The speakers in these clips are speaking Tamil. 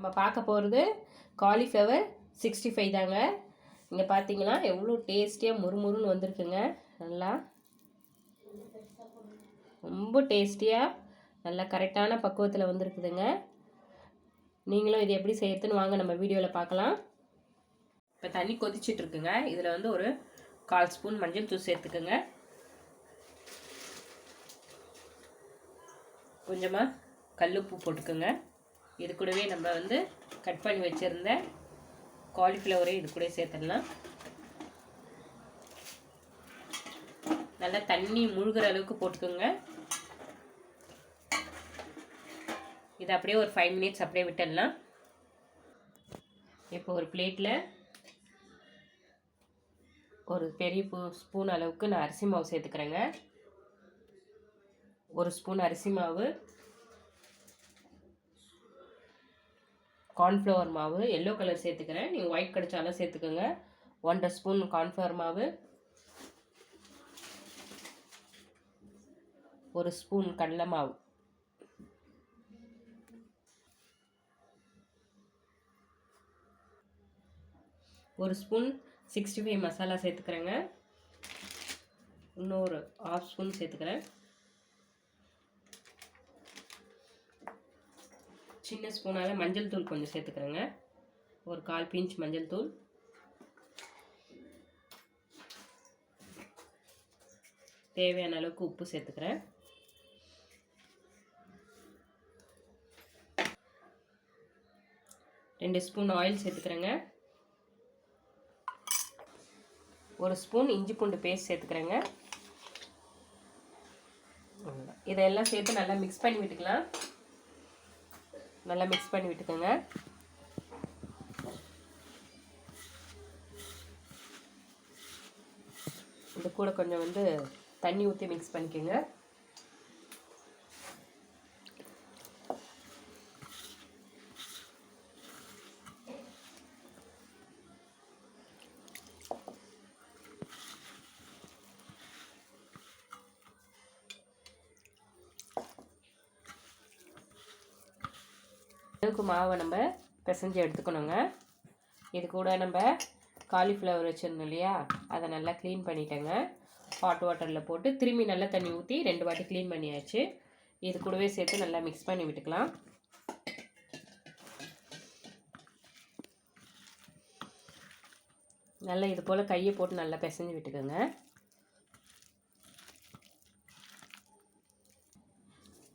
நம்ம பார்க்க போகிறது காலிஃப்ளவர் சிக்ஸ்டி ஃபைவ் தாங்க. இங்கே பார்த்தீங்கன்னா எவ்வளோ டேஸ்டியாக முறுமுறுன்னு வந்திருக்குங்க. நல்லா ரொம்ப டேஸ்டியாக நல்லா கரெக்டான பக்குவத்தில் வந்திருக்குதுங்க. நீங்களும் இது எப்படி செய்யறதுன்னு வாங்க நம்ம வீடியோவில் பார்க்கலாம். இப்போ தண்ணி கொதிச்சிட்ருக்குங்க இதில் வந்து ஒரு கால் ஸ்பூன் மஞ்சள் தூள் சேர்த்துக்குங்க. கொஞ்சமாக கல்லுப்பு போட்டுக்கோங்க. இது கூடவே நம்ம வந்து கட் பண்ணி வச்சுருந்த காலிஃப்ளவரையும் இது கூட சேர்த்துடலாம். நல்லா தண்ணி முழுகிற அளவுக்கு போட்டுக்கோங்க. இது அப்படியே ஒரு ஃபைவ் மினிட்ஸ் அப்படியே விட்டுடலாம். இப்போ ஒரு பிளேட்டில் ஒரு பெரிய பூ ஸ்பூன் அளவுக்கு நான் அரிசி மாவு சேர்த்துக்கிறேங்க. ஒரு ஸ்பூன் அரிசி மாவு கார்ன்ஃப்ளவர் மாவு எல்லோ கலர் சேர்த்துக்கிறேன். நீங்கள் ஒயிட் கிடச்சாலும் சேர்த்துக்கோங்க. ஒன்றரை ஸ்பூன் கார்ன்ஃப்ளவர் மாவு. ஒரு ஸ்பூன் கடலை மாவு. ஒரு ஸ்பூன் சிக்ஸ்டி ஃபைவ் மசாலா சேர்த்துக்கிறேங்க. இன்னொரு ஆஃப் ஸ்பூன் சேர்த்துக்கிறேன். சின்ன ஸ்பூனால் மஞ்சள் தூள் கொஞ்சம் சேர்த்துக்கிறேங்க. ஒரு கால் பிஞ்ச் மஞ்சள் தூள். தேவையான அளவுக்கு உப்பு சேர்த்துக்கிறேன். ரெண்டு ஸ்பூன் ஆயில் சேர்த்துக்கிறேங்க. ஒரு ஸ்பூன் இஞ்சி பூண்டு பேஸ்ட் சேர்த்துக்கிறேங்க. இதெல்லாம் சேர்த்து நல்லா மிக்ஸ் பண்ணி விட்டுக்கலாம். நல்லா மிக்ஸ் பண்ணி விட்டுக்கோங்க. இது கூட கொஞ்சம் வந்து தண்ணி ஊற்றி மிக்ஸ் பண்ணிக்கோங்க. அளவுக்கு மாவை நம்ம பிசைஞ்சு எடுத்துக்கணுங்க. இது கூட நம்ம காலிஃப்ளவர் வச்சுருந்தோம் இல்லையா? அதை நல்லா க்ளீன் பண்ணிட்டேங்க. ஹாட் வாட்டரில் போட்டு திரும்பி நல்லா தண்ணி ஊற்றி ரெண்டு வாட்டி க்ளீன் பண்ணியாச்சு. இது கூடவே சேர்த்து நல்லா மிக்ஸ் பண்ணி விட்டுக்கலாம். நல்லா இது போல் கையை போட்டு நல்லா பிசைஞ்சு விட்டுக்கோங்க.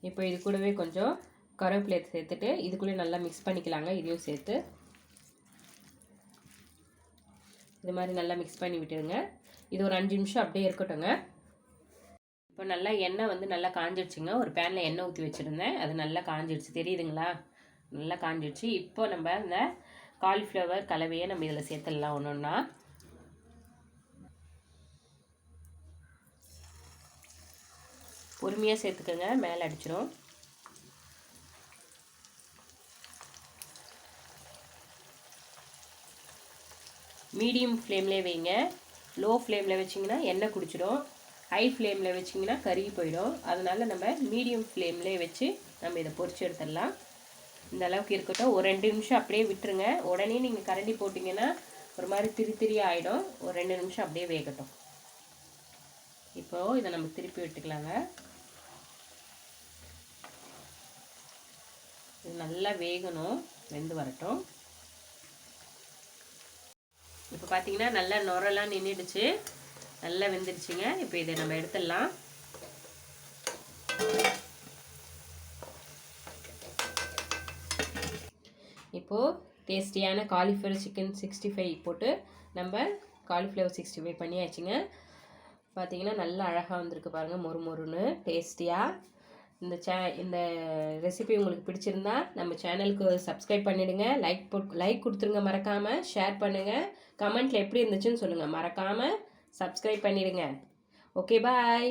இப்போ இது கூடவே கொஞ்சம் கருவேப்பிலை சேர்த்துட்டு இதுக்குள்ளே நல்லா மிக்ஸ் பண்ணிக்கலாங்க. இதையும் சேர்த்து. இது மாதிரி நல்லா மிக்ஸ் பண்ணி விட்டுருங்க இது ஒரு அஞ்சு நிமிஷம் அப்படியே இருக்கட்டும்ங்க. இப்போ நல்லா எண்ணெய் வந்து நல்லா காஞ்சிடுச்சுங்க. ஒரு பேனில் எண்ணெய் ஊற்றி வச்சுருந்தேன். அது நல்லா காஞ்சிடுச்சு. தெரியுதுங்களா? நல்லா காஞ்சிடுச்சு. இப்போ நம்ம இந்த காலிஃப்ளவர் கலவையை நம்ம இதில் சேர்த்துடலாம் ஒன்று ஒன்றா பொறுமையாக சேர்த்துக்கோங்க. மேலே அடிச்சிடும் மீடியம் ஃப்ளேம்லேயே வைங்க. லோ ஃப்ளேமில் வச்சிங்கன்னா எண்ணெய் குடிச்சிடும். ஹை ஃப்ளேமில் வச்சிங்கன்னா கருகி போயிடும். அதனால் நம்ம மீடியம் ஃப்ளேம்லேயே வச்சு நம்ம இதை பொறிச்சு எடுத்துடலாம். இந்த அளவுக்கு இருக்கட்டும். ஒரு ரெண்டு நிமிஷம் அப்படியே விட்டுருங்க. உடனே நீங்கள் கரண்டி போட்டிங்கன்னா ஒரு மாதிரி திரி திரி ஆகிடும் ஒரு ரெண்டு நிமிஷம் அப்படியே வேகட்டும். இப்போது இதை நம்ம திருப்பி விட்டுக்கலாங்க. இது நல்லா வேகணும். வெந்து வரட்டும் இப்போ பார்த்தீங்கன்னா நல்லா நுரெல்லாம் நின்றுடுச்சு நல்லா வெந்துடுச்சுங்க. இப்போ இதை நம்ம எடுத்துடலாம். இப்போது டேஸ்டியான காலிஃப்ளவர் சிக்கன் சிக்ஸ்டி ஃபைவ் போட்டு நம்ம காலிஃப்ளவர் சிக்ஸ்டி ஃபைவ் பண்ணியாச்சுங்க. பார்த்தீங்கன்னா நல்லா அழகாக வந்திருக்கு பாருங்கள் மொறு மொறுன்னு டேஸ்டியாக இந்த சே இந்த ரெசிபி உங்களுக்கு பிடிச்சிருந்தா நம்ம சேனலுக்கு சப்ஸ்கிரைப் பண்ணிவிடுங்க லைக் போட் லைக் கொடுத்துருங்க மறக்காமல் ஷேர் பண்ணுங்கள் கமெண்ட்டில் எப்படி இருந்துச்சுன்னு சொல்லுங்கள் மறக்காமல் சப்ஸ்கிரைப் பண்ணிவிடுங்க ஓகே பாய்